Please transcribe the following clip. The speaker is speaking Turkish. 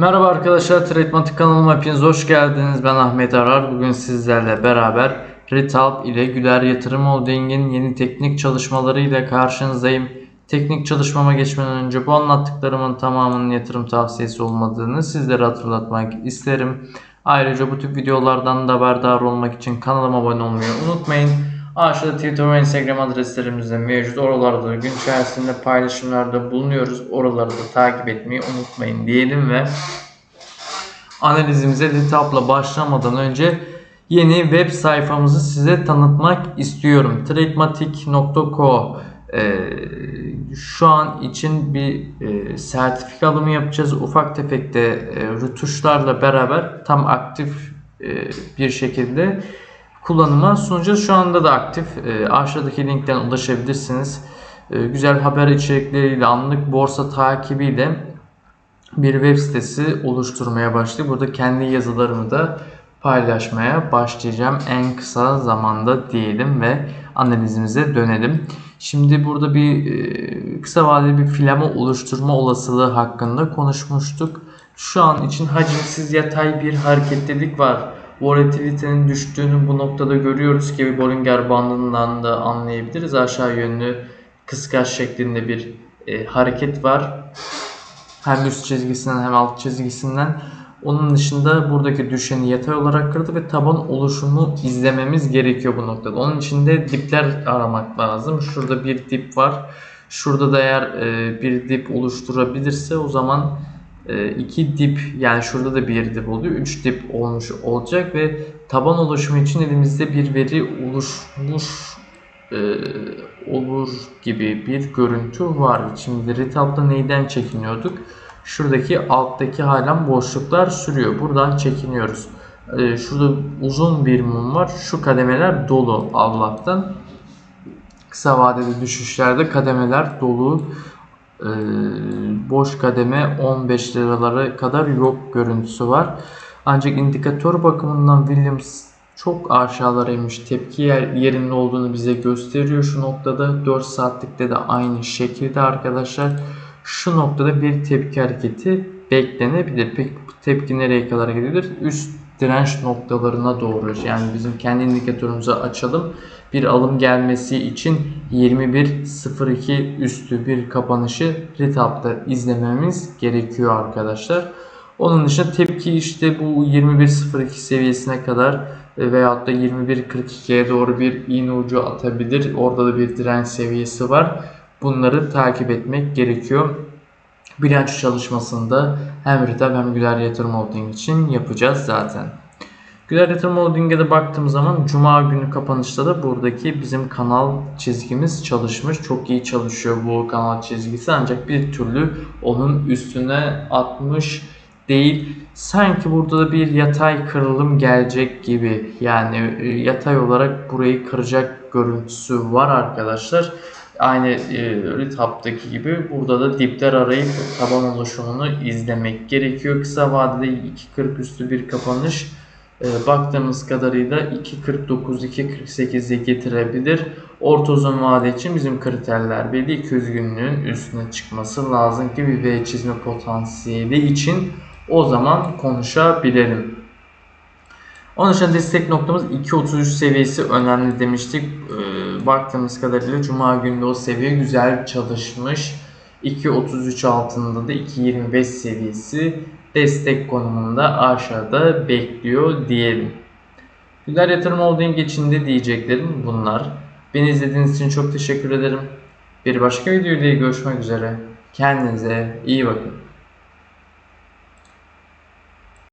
Merhaba arkadaşlar, Tradematik kanalıma hepiniz hoş geldiniz. Ben Ahmet Arar. Bugün sizlerle beraber Ritalp ile Güler Yatırım Holding'in yeni teknik çalışmaları ile karşınızdayım. Teknik çalışmama geçmeden önce bu anlattıklarımın tamamının yatırım tavsiyesi olmadığını sizlere hatırlatmak isterim. Ayrıca bu tip videolardan da haberdar olmak için kanalıma abone olmayı unutmayın. Aşağıda Twitter ve Instagram adreslerimiz de mevcut. Oralarda gün içerisinde paylaşımlarda bulunuyoruz. Oraları da takip etmeyi unutmayın diyelim ve analizimize Litap'la başlamadan önce yeni web sayfamızı size tanıtmak istiyorum. Tradematic.co ee, şu an için bir e, sertifika alımı yapacağız. Ufak tefek de e, rütuşlarla beraber tam aktif e, bir şekilde kullanıma sunacağız. Şu anda da aktif. E, aşağıdaki linkten ulaşabilirsiniz. E, güzel haber içerikleriyle, anlık borsa takibiyle bir web sitesi oluşturmaya başladık. Burada kendi yazılarımı da paylaşmaya başlayacağım en kısa zamanda diyelim ve analizimize dönelim. Şimdi burada bir e, kısa vadeli bir filama oluşturma olasılığı hakkında konuşmuştuk. Şu an için hacimsiz yatay bir hareketlilik var. Volatilitenin düştüğünü bu noktada görüyoruz ki Bollinger bandından da anlayabiliriz. Aşağı yönlü kıskaç şeklinde bir e, hareket var. Hem üst çizgisinden hem alt çizgisinden. Onun dışında buradaki düşeni yatay olarak kırdı ve taban oluşumu izlememiz gerekiyor bu noktada. Onun için de dipler aramak lazım. Şurada bir dip var. Şurada da eğer e, bir dip oluşturabilirse o zaman e, iki dip yani şurada da bir dip oluyor. Üç dip olmuş olacak ve taban oluşumu için elimizde bir veri oluşmuş e, olur gibi bir görüntü var. Şimdi Retap'ta neyden çekiniyorduk? Şuradaki alttaki halen boşluklar sürüyor. Buradan çekiniyoruz. Ee, şurada uzun bir mum var. Şu kademeler dolu Allah'tan. Kısa vadeli düşüşlerde kademeler dolu. Ee, boş kademe 15 liralara kadar yok görüntüsü var. Ancak indikatör bakımından Williams çok aşağılara inmiş. Tepki yer, yerinde olduğunu bize gösteriyor şu noktada. 4 saatlikte de aynı şekilde arkadaşlar şu noktada bir tepki hareketi beklenebilir. Peki bu tepki nereye kadar gidebilir? Üst direnç noktalarına doğru. Yani bizim kendi indikatörümüzü açalım. Bir alım gelmesi için 21.02 üstü bir kapanışı Retap'ta izlememiz gerekiyor arkadaşlar. Onun dışında tepki işte bu 21.02 seviyesine kadar e, veyahut da 21.42'ye doğru bir iğne ucu atabilir. Orada da bir direnç seviyesi var. Bunları takip etmek gerekiyor. Bilanço çalışmasında hem Ritab hem Güler Yatırım Holding için yapacağız zaten. Güler Yatırım Holding'e de baktığım zaman Cuma günü kapanışta da buradaki bizim kanal çizgimiz çalışmış. Çok iyi çalışıyor bu kanal çizgisi ancak bir türlü onun üstüne atmış değil. Sanki burada da bir yatay kırılım gelecek gibi. Yani e, yatay olarak burayı kıracak görüntüsü var arkadaşlar. Aynı e, Ritap'taki gibi burada da dipler arayıp taban oluşumunu izlemek gerekiyor. Kısa vadede 2.40 üstü bir kapanış e, baktığımız kadarıyla 2.49-2.48'e getirebilir. Orta uzun vade için bizim kriterler belli. 200 günlüğün üstüne çıkması lazım ki bir V çizme potansiyeli için o zaman konuşabilirim. Onun dışında destek noktamız 2.33 seviyesi önemli demiştik. Ee, baktığımız kadarıyla Cuma günü o seviye güzel çalışmış. 2.33 altında da 2.25 seviyesi destek konumunda aşağıda bekliyor diyelim. Güler Yatırım Holding için de diyeceklerim bunlar. Beni izlediğiniz için çok teşekkür ederim. Bir başka videoyla görüşmek üzere. Kendinize iyi bakın.